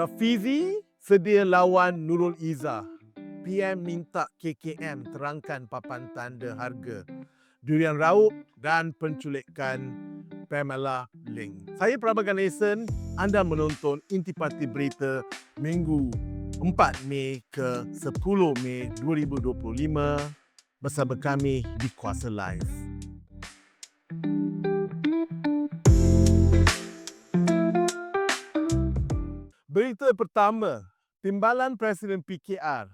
Rafizi sedia lawan Nurul Izzah. PM minta KKM terangkan papan tanda harga durian raup dan penculikan Pamela Ling. Saya Prabha Ganesan, anda menonton Intipati Berita Minggu 4 Mei ke 10 Mei 2025 bersama kami di Kuasa Live. Berita pertama, Timbalan Presiden PKR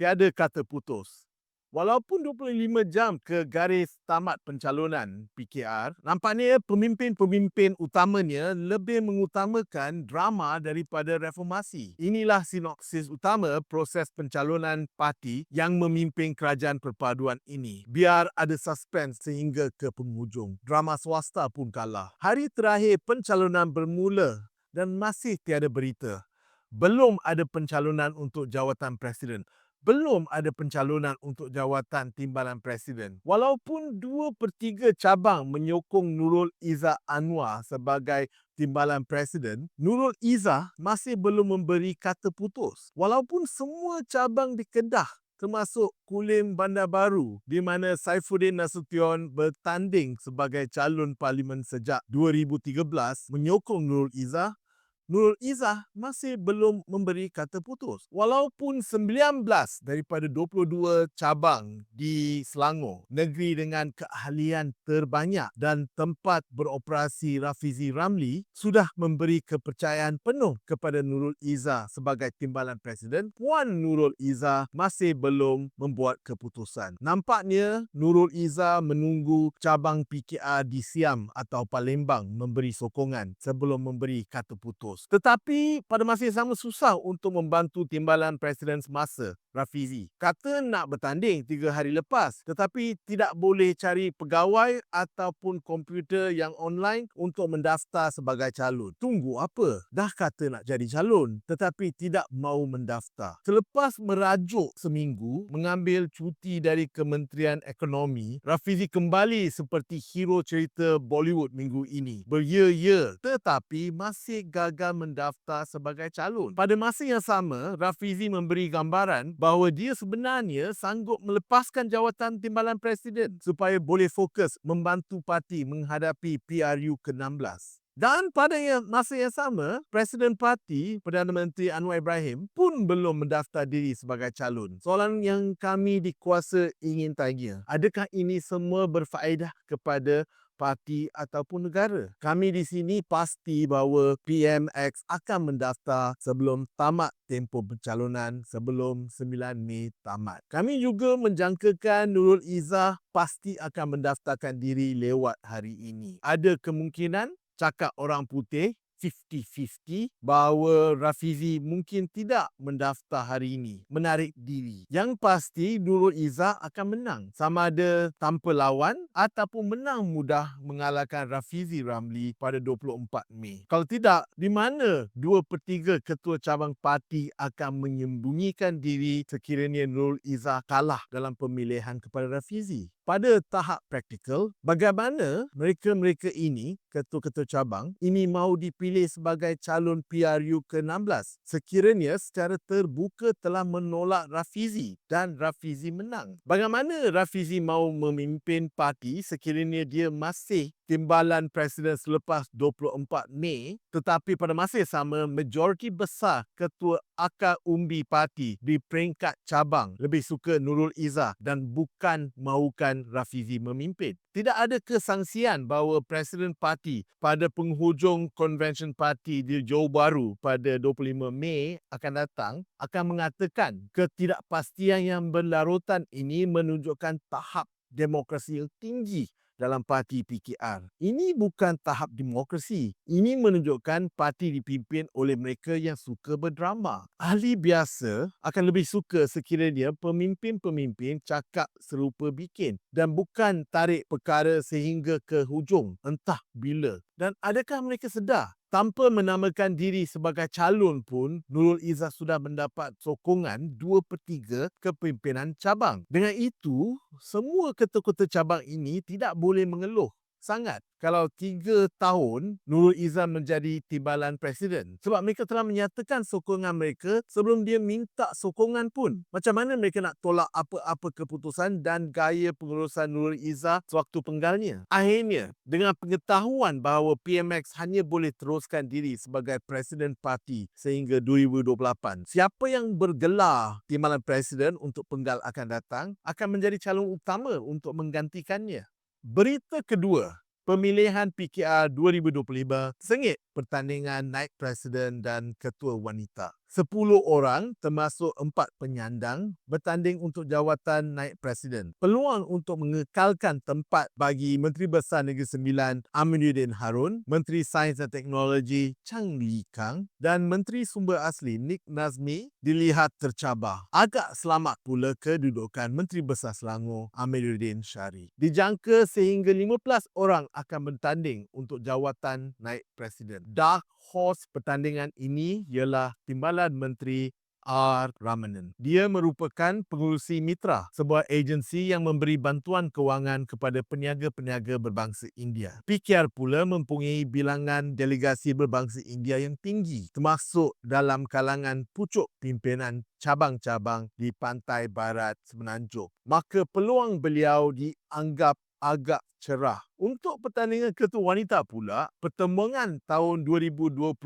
tiada kata putus. Walaupun 25 jam ke garis tamat pencalonan PKR, nampaknya pemimpin-pemimpin utamanya lebih mengutamakan drama daripada reformasi. Inilah sinopsis utama proses pencalonan parti yang memimpin kerajaan perpaduan ini. Biar ada suspens sehingga ke penghujung. Drama swasta pun kalah. Hari terakhir pencalonan bermula dan masih tiada berita. Belum ada pencalonan untuk jawatan presiden belum ada pencalonan untuk jawatan timbalan presiden. Walaupun dua per tiga cabang menyokong Nurul Izzah Anwar sebagai timbalan presiden, Nurul Izzah masih belum memberi kata putus. Walaupun semua cabang di Kedah termasuk Kulim Bandar Baru di mana Saifuddin Nasution bertanding sebagai calon parlimen sejak 2013 menyokong Nurul Izzah Nurul Izzah masih belum memberi kata putus. Walaupun 19 daripada 22 cabang di Selangor, negeri dengan keahlian terbanyak dan tempat beroperasi Rafizi Ramli sudah memberi kepercayaan penuh kepada Nurul Izzah sebagai timbalan presiden, Puan Nurul Izzah masih belum membuat keputusan. Nampaknya Nurul Izzah menunggu cabang PKR di Siam atau Palembang memberi sokongan sebelum memberi kata putus terus. Tetapi pada masa yang sama susah untuk membantu timbalan Presiden semasa Rafizi. Kata nak bertanding tiga hari lepas tetapi tidak boleh cari pegawai ataupun komputer yang online untuk mendaftar sebagai calon. Tunggu apa? Dah kata nak jadi calon tetapi tidak mahu mendaftar. Selepas merajuk seminggu mengambil cuti dari Kementerian Ekonomi, Rafizi kembali seperti hero cerita Bollywood minggu ini. Berya-ya tetapi masih gagal mendaftar sebagai calon. Pada masa yang sama, Rafizi memberi gambaran bahawa dia sebenarnya sanggup melepaskan jawatan timbalan presiden supaya boleh fokus membantu parti menghadapi PRU ke-16. Dan pada masa yang sama, Presiden Parti Perdana Menteri Anwar Ibrahim pun belum mendaftar diri sebagai calon. Soalan yang kami di kuasa ingin tanya, adakah ini semua berfaedah kepada parti ataupun negara. Kami di sini pasti bahawa PMX akan mendaftar sebelum tamat tempoh pencalonan sebelum 9 Mei tamat. Kami juga menjangkakan Nurul Izzah pasti akan mendaftarkan diri lewat hari ini. Ada kemungkinan cakap orang putih 50-50 bahawa Rafizi mungkin tidak mendaftar hari ini, menarik diri. Yang pasti Nurul Izzah akan menang sama ada tanpa lawan ataupun menang mudah mengalahkan Rafizi Ramli pada 24 Mei. Kalau tidak, di mana 2 per 3 ketua cabang parti akan menyembunyikan diri sekiranya Nurul Izzah kalah dalam pemilihan kepada Rafizi? Pada tahap praktikal, bagaimana mereka-mereka ini, ketua-ketua cabang, ini mahu dipilih sebagai calon PRU ke-16 sekiranya secara terbuka telah menolak Rafizi dan Rafizi menang. Bagaimana Rafizi mahu memimpin parti sekiranya dia masih timbalan presiden selepas 24 Mei tetapi pada masa yang sama majoriti besar ketua akar umbi parti di peringkat cabang lebih suka Nurul Izzah dan bukan mahukan Rafizi memimpin. Tidak ada kesangsian bahawa presiden parti pada penghujung convention parti di Johor Bahru pada 25 Mei akan datang akan mengatakan ketidakpastian yang berlarutan ini menunjukkan tahap demokrasi yang tinggi dalam parti PKR. Ini bukan tahap demokrasi. Ini menunjukkan parti dipimpin oleh mereka yang suka berdrama. Ahli biasa akan lebih suka sekiranya pemimpin-pemimpin cakap serupa bikin dan bukan tarik perkara sehingga ke hujung entah bila. Dan adakah mereka sedar tanpa menamakan diri sebagai calon pun, Nurul Izzah sudah mendapat sokongan 2 per 3 kepimpinan cabang. Dengan itu, semua ketua-ketua cabang ini tidak boleh mengeluh sangat kalau tiga tahun Nurul Izzah menjadi timbalan presiden. Sebab mereka telah menyatakan sokongan mereka sebelum dia minta sokongan pun. Macam mana mereka nak tolak apa-apa keputusan dan gaya pengurusan Nurul Izzah sewaktu penggalnya? Akhirnya, dengan pengetahuan bahawa PMX hanya boleh teruskan diri sebagai presiden parti sehingga 2028, siapa yang bergelar timbalan presiden untuk penggal akan datang akan menjadi calon utama untuk menggantikannya. Berita kedua, pemilihan PKR 2025 sengit pertandingan naik presiden dan ketua wanita. 10 orang termasuk 4 penyandang bertanding untuk jawatan naik presiden. Peluang untuk mengekalkan tempat bagi Menteri Besar Negeri Sembilan Aminuddin Harun, Menteri Sains dan Teknologi Chang Li Kang dan Menteri Sumber Asli Nik Nazmi dilihat tercabar. Agak selamat pula kedudukan Menteri Besar Selangor Amiruddin Syari. Dijangka sehingga 15 orang akan bertanding untuk jawatan naik presiden. Dark horse pertandingan ini ialah Timbalan Menteri R. Ramanan. Dia merupakan pengurusi mitra, sebuah agensi yang memberi bantuan kewangan kepada peniaga-peniaga berbangsa India. PKR pula mempunyai bilangan delegasi berbangsa India yang tinggi, termasuk dalam kalangan pucuk pimpinan cabang-cabang di pantai barat Semenanjung. Maka peluang beliau dianggap agak cerah. Untuk pertandingan ketua wanita pula, pertembungan tahun 2022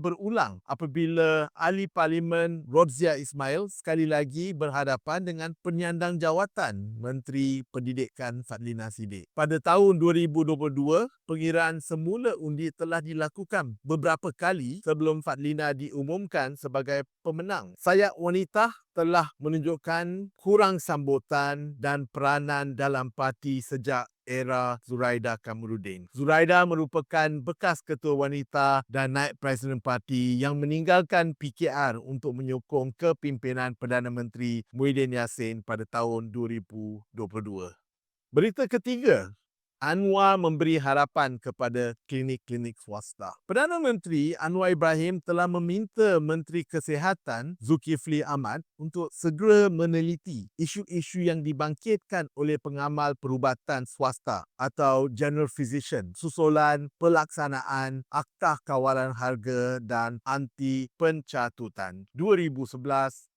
berulang apabila ahli parlimen Rodzia Ismail sekali lagi berhadapan dengan penyandang jawatan Menteri Pendidikan Fadlina Sidik. Pada tahun 2022, pengiraan semula undi telah dilakukan beberapa kali sebelum Fadlina diumumkan sebagai pemenang. Sayap wanita telah menunjukkan kurang sambutan dan peranan dalam parti sejak era Zuraida Kamuruddin. Zuraida merupakan bekas ketua wanita dan naib Presiden Parti yang meninggalkan PKR untuk menyokong kepimpinan Perdana Menteri Muhyiddin Yassin pada tahun 2022. Berita ketiga, Anwar memberi harapan kepada klinik-klinik swasta. Perdana Menteri Anwar Ibrahim telah meminta Menteri Kesihatan Zulkifli Ahmad untuk segera meneliti isu-isu yang dibangkitkan oleh pengamal perubatan swasta atau general physician susulan pelaksanaan Akta Kawalan Harga dan Anti Pencatutan 2011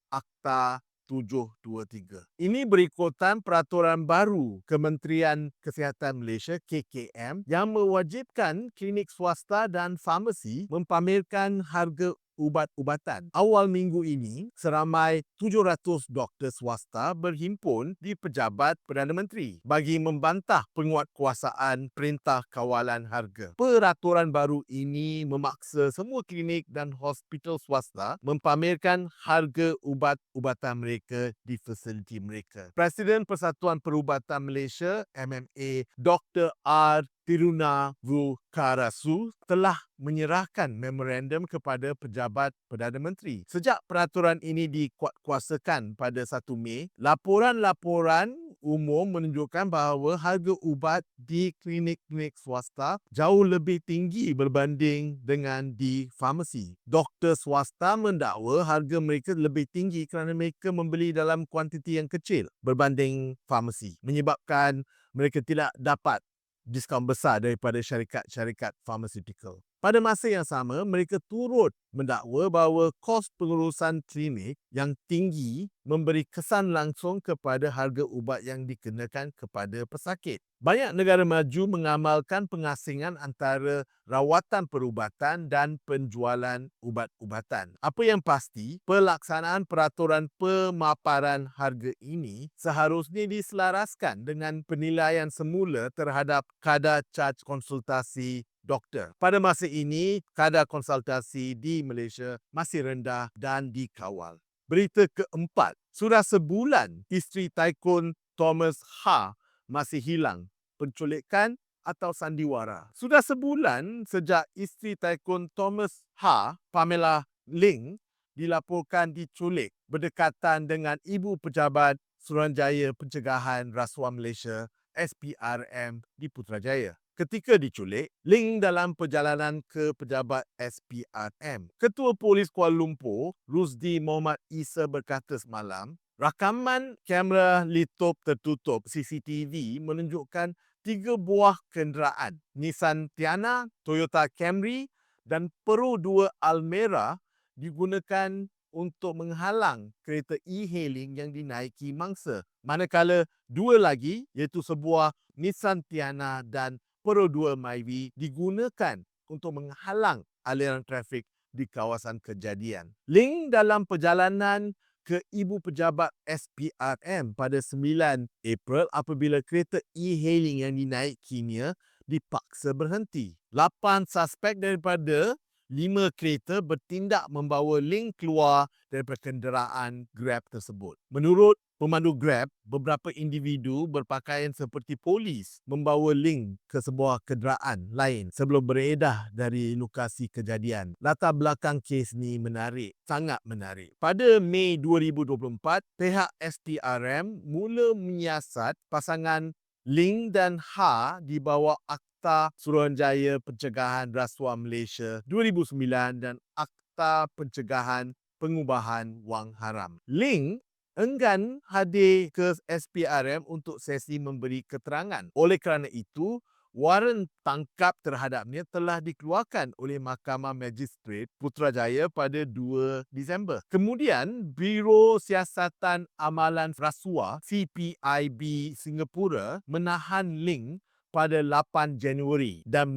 Akta 723. Ini berikutan peraturan baru Kementerian Kesihatan Malaysia KKM yang mewajibkan klinik swasta dan farmasi mempamerkan harga ubat-ubatan. Awal minggu ini, seramai 700 doktor swasta berhimpun di Pejabat Perdana Menteri bagi membantah penguatkuasaan Perintah Kawalan Harga. Peraturan baru ini memaksa semua klinik dan hospital swasta mempamerkan harga ubat-ubatan mereka di fasiliti mereka. Presiden Persatuan Perubatan Malaysia MMA Dr. R. Tiruna Vukarasu telah menyerahkan memorandum kepada pejabat Perdana Menteri. Sejak peraturan ini dikuatkuasakan pada 1 Mei, laporan-laporan umum menunjukkan bahawa harga ubat di klinik-klinik swasta jauh lebih tinggi berbanding dengan di farmasi. Doktor swasta mendakwa harga mereka lebih tinggi kerana mereka membeli dalam kuantiti yang kecil berbanding farmasi, menyebabkan mereka tidak dapat diskaun besar daripada syarikat-syarikat pharmaceutical. Pada masa yang sama, mereka turut mendakwa bahawa kos pengurusan klinik yang tinggi memberi kesan langsung kepada harga ubat yang dikenakan kepada pesakit. Banyak negara maju mengamalkan pengasingan antara rawatan perubatan dan penjualan ubat-ubatan. Apa yang pasti, pelaksanaan peraturan pemaparan harga ini seharusnya diselaraskan dengan penilaian semula terhadap kadar caj konsultasi doktor. Pada masa ini, kadar konsultasi di Malaysia masih rendah dan dikawal. Berita keempat, sudah sebulan isteri Taikun Thomas Ha masih hilang. Penculikan atau sandiwara. Sudah sebulan sejak isteri Taikun Thomas Ha, Pamela Ling, dilaporkan diculik berdekatan dengan ibu pejabat Suruhanjaya Pencegahan Rasuah Malaysia SPRM di Putrajaya ketika diculik, Ling dalam perjalanan ke pejabat SPRM. Ketua Polis Kuala Lumpur, Rusdi Muhammad Isa berkata semalam, rakaman kamera litop tertutup CCTV menunjukkan tiga buah kenderaan Nissan Tiana, Toyota Camry dan Pro 2 Almera digunakan untuk menghalang kereta e-hailing yang dinaiki mangsa. Manakala dua lagi iaitu sebuah Nissan Tiana dan Pro 2 Myvi digunakan untuk menghalang aliran trafik di kawasan kejadian. Link dalam perjalanan ke Ibu Pejabat SPRM pada 9 April apabila kereta e-hailing yang dinaikinya dipaksa berhenti. 8 suspek daripada 5 kereta bertindak membawa link keluar daripada kenderaan Grab tersebut. Menurut pemandu Grab, beberapa individu berpakaian seperti polis membawa link ke sebuah kenderaan lain sebelum beredah dari lokasi kejadian. Latar belakang kes ni menarik, sangat menarik. Pada Mei 2024, pihak STRM mula menyiasat pasangan Ling dan Ha di bawah Akta Suruhanjaya Pencegahan Rasuah Malaysia 2009 dan Akta Pencegahan Pengubahan Wang Haram. Ling enggan hadir ke SPRM untuk sesi memberi keterangan. Oleh kerana itu, waran tangkap terhadapnya telah dikeluarkan oleh Mahkamah Magistrate Putrajaya pada 2 Disember. Kemudian, Biro Siasatan Amalan Rasuah CPIB Singapura menahan Ling pada 8 Januari dan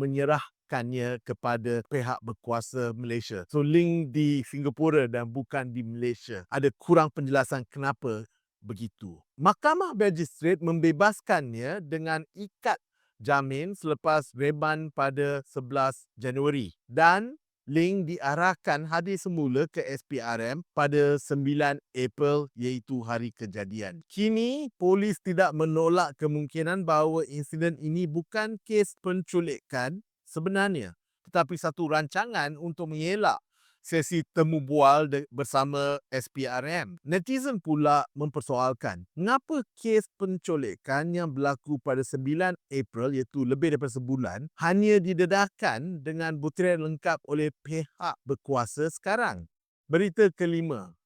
menyerahkannya kepada pihak berkuasa Malaysia. So Ling di Singapura dan bukan di Malaysia. Ada kurang penjelasan kenapa begitu. Mahkamah Magistrate membebaskannya dengan ikat jamin selepas reban pada 11 Januari dan Ling diarahkan hadir semula ke SPRM pada 9 April iaitu hari kejadian. Kini polis tidak menolak kemungkinan bahawa insiden ini bukan kes penculikan sebenarnya tetapi satu rancangan untuk mengelak sesi temu bual bersama SPRM. Netizen pula mempersoalkan, mengapa kes penculikan yang berlaku pada 9 April iaitu lebih daripada sebulan hanya didedahkan dengan butiran lengkap oleh pihak berkuasa sekarang. Berita kelima.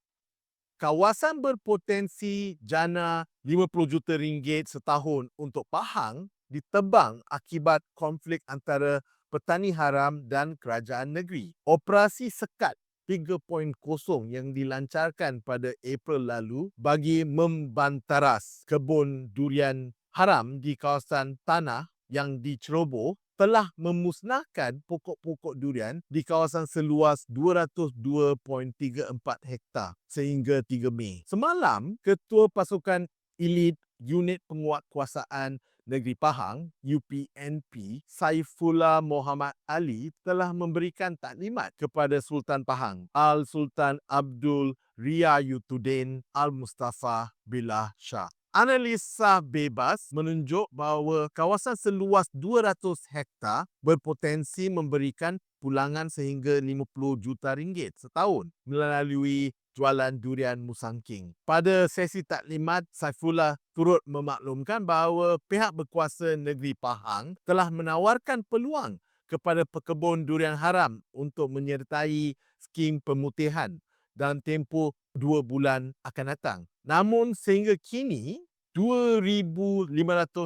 Kawasan berpotensi jana 50 juta ringgit setahun untuk Pahang ditebang akibat konflik antara petani haram dan kerajaan negeri. Operasi sekat 3.0 yang dilancarkan pada April lalu bagi membantaras kebun durian haram di kawasan tanah yang diceroboh telah memusnahkan pokok-pokok durian di kawasan seluas 202.34 hektar sehingga 3 Mei. Semalam, Ketua Pasukan Elit Unit Penguatkuasaan Negeri Pahang, UPNP, Saifullah Muhammad Ali telah memberikan taklimat kepada Sultan Pahang, Al-Sultan Abdul Riyayuddin Al-Mustafa Billah Shah. Analisa bebas menunjuk bahawa kawasan seluas 200 hektar berpotensi memberikan pulangan sehingga 50 juta ringgit setahun melalui jualan durian musangking. Pada sesi taklimat, Saifullah turut memaklumkan bahawa pihak berkuasa negeri Pahang telah menawarkan peluang kepada pekebun durian haram untuk menyertai skim pemutihan dalam tempoh dua bulan akan datang. Namun sehingga kini, 2,500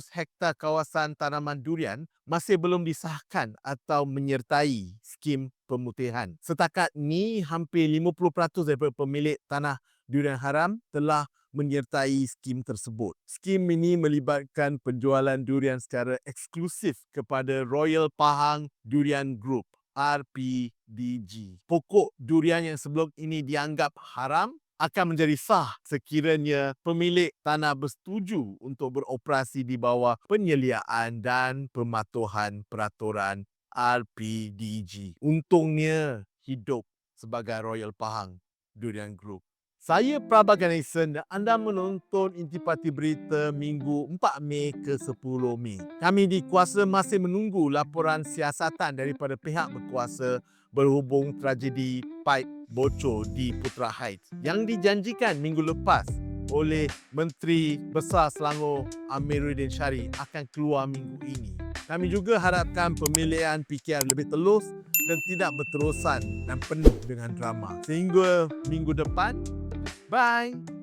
hektar kawasan tanaman durian masih belum disahkan atau menyertai skim pemutihan. Setakat ini, hampir 50% daripada pemilik tanah durian haram telah menyertai skim tersebut. Skim ini melibatkan penjualan durian secara eksklusif kepada Royal Pahang Durian Group RPDG. Pokok durian yang sebelum ini dianggap haram akan menjadi sah sekiranya pemilik tanah bersetuju untuk beroperasi di bawah penyeliaan dan pematuhan peraturan RPDG. Untungnya hidup sebagai Royal Pahang Durian Group. Saya Prabha Ganesan dan anda menonton Intipati Berita Minggu 4 Mei ke 10 Mei. Kami di Kuasa masih menunggu laporan siasatan daripada pihak berkuasa berhubung tragedi pipe bocor di Putra Heights yang dijanjikan minggu lepas oleh Menteri Besar Selangor Amiruddin Syari akan keluar minggu ini. Kami juga harapkan pemilihan PKR lebih telus dan tidak berterusan dan penuh dengan drama. Sehingga minggu depan, bye!